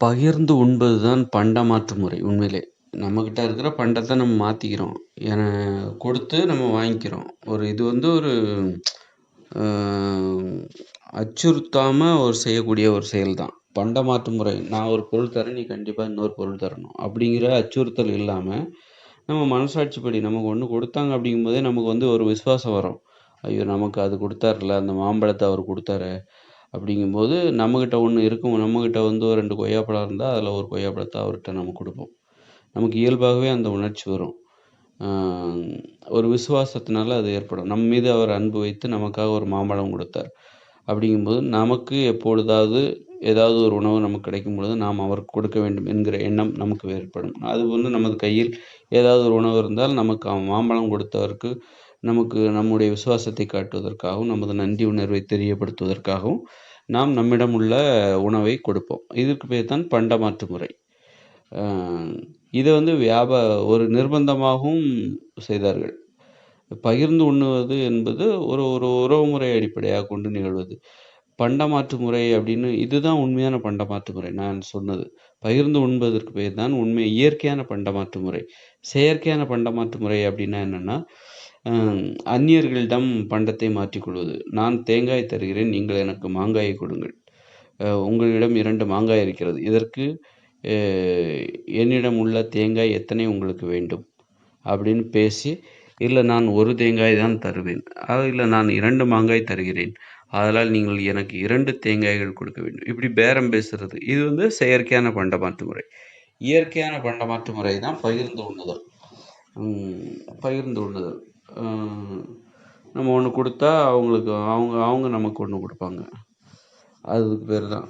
பகிர்ந்து உண்பது தான் பண்டமாற்று முறை உண்மையிலே. நம்மக்கிட்ட இருக்கிற பண்டத்தை நம்ம மாற்றிக்கிறோம் ஏன்னா கொடுத்து நம்ம வாங்கிக்கிறோம். ஒரு இது வந்து ஒரு அச்சுறுத்தாமல் ஒரு செய்யக்கூடிய ஒரு செயல் தான். பண்டமாற்று முறை. நான் ஒரு பொருள் தரேன், நீ கண்டிப்பாக இன்னொரு பொருள் தரணும். அப்படிங்கிற அச்சுறுத்தல் இல்லாமல் நம்ம மனசாட்சிப்படி நமக்கு ஒன்று கொடுத்தாங்க அப்படிங்கும்போதே நமக்கு வந்து ஒரு விசுவாசம் வரும். ஐயோ! நமக்கு அது கொடுத்தாருல அந்த மாம்பழத்தை அவர் கொடுத்தாரு அப்படிங்கும்போது, நம்மக்கிட்ட ஒன்று இருக்கும். நம்மக்கிட்ட வந்து ஒரு ரெண்டு கொய்யாப்பழம் இருந்தால் அதில் ஒரு கொய்யாப்பழத்தை அவர்கிட்ட நம்ம கொடுப்போம் நமக்கு இயல்பாகவே அந்த உணர்ச்சி வரும். ஒரு விசுவாசத்தினால அது ஏற்படும். நம் மீது அவர் அன்பு வைத்து நமக்காக ஒரு மாம்பழம் கொடுத்தார் அப்படிங்கும்போது, நமக்கு எப்பொழுதாவது ஏதாவது ஒரு உணவு நமக்கு கிடைக்கும் பொழுது, நாம் அவருக்கு கொடுக்க வேண்டும் என்கிற எண்ணம் நமக்கு ஏற்படும். அது வந்து நமது கையில் ஏதாவது ஒரு உணவு இருந்தால், நமக்கு மாம்பழம் கொடுத்தவருக்கு நமக்கு நம்முடைய விசுவாசத்தை காட்டுவதற்காகவும், நமது நன்றி உணர்வை தெரியப்படுத்துவதற்காகவும், நாம் நம்மிடம் உள்ள உணவை கொடுப்போம். இதற்கு பேர் தான் பண்டமாற்று முறை. இதை வந்து வியாப ஒரு நிர்பந்தமாகவும் செய்தார்கள். பகிர்ந்து உண்ணுவது என்பது ஒரு ஒரு உறவுமுறை அடிப்படையாக கொண்டு நிகழ்வது. பண்டமாற்று முறை அப்படின்னு இதுதான் உண்மையான பண்டமாற்று முறை நான் சொன்னது. பகிர்ந்து உண்பதற்கு பேர் தான் உண்மை இயற்கையான பண்டமாற்று முறை. செயற்கையான பண்டமாற்று முறை அப்படின்னா என்னென்னா அந்நியர்களிடம் பண்டத்தை மாற்றிக் கொள்வது. நான் தேங்காய் தருகிறேன், நீங்கள் எனக்கு மாங்காயை கொடுங்கள். உங்களிடம் இரண்டு மாங்காய் இருக்கிறது. இதற்கு என்னிடம் உள்ள தேங்காய் எத்தனை உங்களுக்கு வேண்டும்? அப்படின்னு பேசி, இல்லை நான் ஒரு தேங்காய் தான் தருவேன். இல்லை நான் இரண்டு மாங்காய் தருகிறேன். அதனால் நீங்கள் எனக்கு இரண்டு தேங்காய்கள் கொடுக்க வேண்டும். இப்படி பேரம் பேசுறது. இது வந்து செயற்கையான பண்டமாற்று முறை. இயற்கையான பண்டமாற்று முறை தான் பகிர்ந்து உண்ணுதல். பகிர்ந்து உண்ணுதல். நம்ம ஒன்று கொடுத்தா அவங்களுக்கு அவங்க அவங்க நமக்கு ஒன்று கொடுப்பாங்க அதுக்கு பேர் தான்.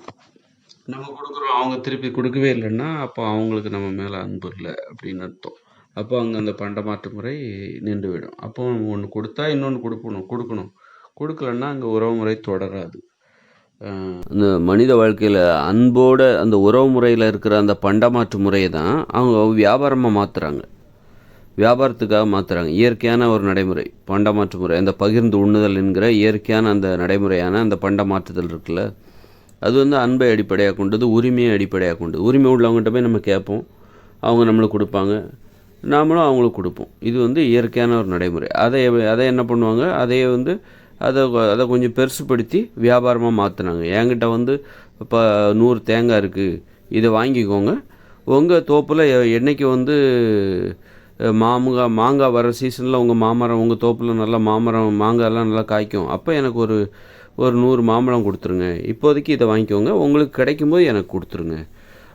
நம்ம கொடுக்குறோம் அவங்க திருப்பி கொடுக்கவே இல்லைன்னா அப்போ அவங்களுக்கு நம்ம மேலே அன்பு இல்லை அப்படின்னு அர்த்தம். அப்போ அங்கே அந்த பண்டமாற்று முறை நின்றுவிடும். அப்போ நம்ம ஒன்று கொடுத்தா இன்னொன்று கொடுக்கணும் கொடுக்கணும் கொடுக்கலன்னா அங்கே உறவு உறவுமுறை தொடராது. இந்த அந்த மனித வாழ்க்கையில் அன்போட அந்த உறவு முறையில் இருக்கிற அந்த பண்டமாற்று முறையை தான் அவங்க வியாபாரமாக மாற்றுறாங்க வியாபாரத்துக்காக மாற்றுறாங்க இயற்கையான ஒரு நடைமுறை. பண்டமாற்று முறை. அந்த பகிர்ந்து உண்ணுதல் என்கிற இயற்கையான அந்த நடைமுறையான அந்த பண்டமாற்றுதல் இருக்குல்ல, அது வந்து அன்பை அடிப்படையாக கொண்டது, உரிமையை அடிப்படையாக கொண்டது. உரிமை உள்ளவங்ககிட்ட போய் நம்ம கேட்போம். அவங்க நம்மளுக்கு கொடுப்பாங்க நாமளும் அவங்களுக்கு கொடுப்போம் இது வந்து இயற்கையான ஒரு நடைமுறை. அதை அதை என்ன பண்ணுவாங்க, அதையே வந்து அதை அதை கொஞ்சம் பெருசுப்படுத்தி வியாபாரமாக மாற்றினாங்க என்கிட்ட வந்து இப்போ நூறு தேங்காய் இருக்குது இதை வாங்கிக்கோங்க. உங்கள் தோப்பில் என்னைக்கு வந்து மாமுங்கா மாங்காய் வர சீசனில் உங்கள் மாமரம் உங்கள் தோப்பில் நல்லா மாமரம் மாங்காய்லாம் நல்லா காய்க்கும். அப்போ எனக்கு ஒரு ஒரு நூறு மாம்பழம் கொடுத்துருங்க. இப்போதைக்கு இதை வாங்கிக்கோங்க. உங்களுக்கு கிடைக்கும்போது எனக்கு கொடுத்துருங்க.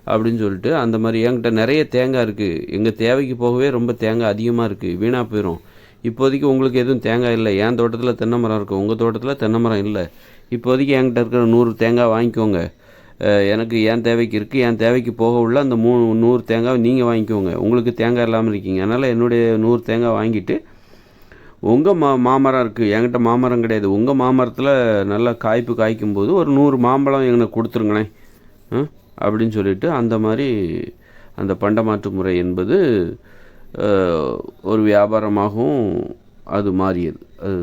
அப்படின்னு சொல்லிட்டு அந்த மாதிரி என்கிட்ட நிறைய தேங்காய் இருக்குது எங்கள் தேவைக்கு போகவே ரொம்ப தேங்காய் அதிகமாக இருக்குது வீணாக போயிடும் இப்போதைக்கு உங்களுக்கு எதுவும் தேங்காய் இல்லை. என் தோட்டத்தில் தென்னை மரம் இருக்குது உங்கள் தோட்டத்தில் தென்னை மரம் இல்லை. இப்போதைக்கு என்கிட்ட இருக்கிற நூறு தேங்காய் வாங்கிக்கோங்க. எனக்கு என் தேவைக்கு இருக்குது என் தேவைக்கு போக உள்ள அந்த மூ 100 தேங்காவ நீங்க வாங்கிக்கோங்க. உங்களுக்கு தேங்காய் இல்லாமல் இருக்கீங்க. அதனால் என்னுடைய நூறு தேங்காய் வாங்கிட்டு, உங்கள் மா மாமரம் இருக்குது என்கிட்ட மாமரம் கிடையாது. உங்கள் மாமரத்தில் நல்லா காய்ப்பு காய்க்கும் போது ஒரு நூறு மாம்பழம் எனக்கு கொடுத்துருங்களேன் அப்படின்னு சொல்லிட்டு அந்த மாதிரி அந்த பண்டமாற்று முறை என்பது ஒரு வியாபாரமாகவும் அது மாறியது. அது